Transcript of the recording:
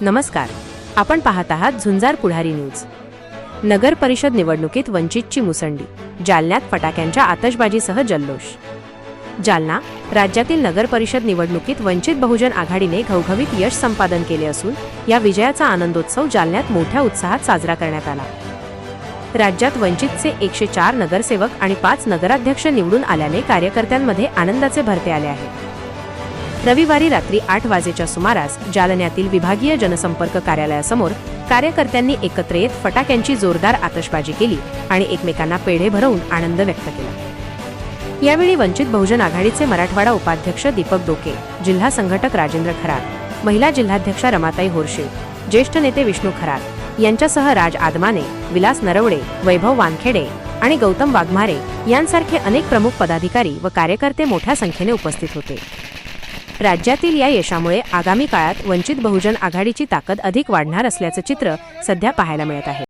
नमस्कार. आपण पाहत आहात झुंजार पुढारी न्यूज. नगर परिषद निवडणुकीत वंचितची मुसंडी जालन्यात फटाक्यांच्या आतषबाजीसह जल्लोष. जालना राज्यातील नगर परिषद निवडणुकीत वंचित बहुजन आघाडीने घवघवीत यश संपादन केले असून या विजयाचा आनंदोत्सव जालन्यात मोठ्या उत्साहात साजरा करण्यात आला. राज्यात वंचितचे एकशे चार नगरसेवक आणि पाच नगराध्यक्ष निवडून आल्याने कार्यकर्त्यांमध्ये आनंदाचे भरते आले आहे. रविवारी रात्री आठ वाजेच्या सुमारास जालन्यातील विभागीय जनसंपर्क कार्यालयासमोर कार्यकर्त्यांनी एकत्र येत फटाक्यांची जोरदार आतषबाजी केली आणि एकमेकांना पेढे भरवून आनंद व्यक्त केला. यावेळी वंचित बहुजन आघाडीचे मराठवाडा उपाध्यक्ष दीपक डोके जिल्हा संघटक राजेंद्र खरात महिला जिल्हाध्यक्षा रमाताई होरशे ज्येष्ठ नेते विष्णू खरात यांच्यासह राज आदमाने विलास नरवडे वैभव वानखेडे आणि गौतम वाघमारे यांसारखे अनेक प्रमुख पदाधिकारी व कार्यकर्ते मोठ्या संख्येने उपस्थित होते. राज्यातील या यशामुळे आगामी काळात वंचित बहुजन आघाडीची ताकद अधिक वाढणार असल्याचं चित्र सध्या पाहायला मिळत आहे.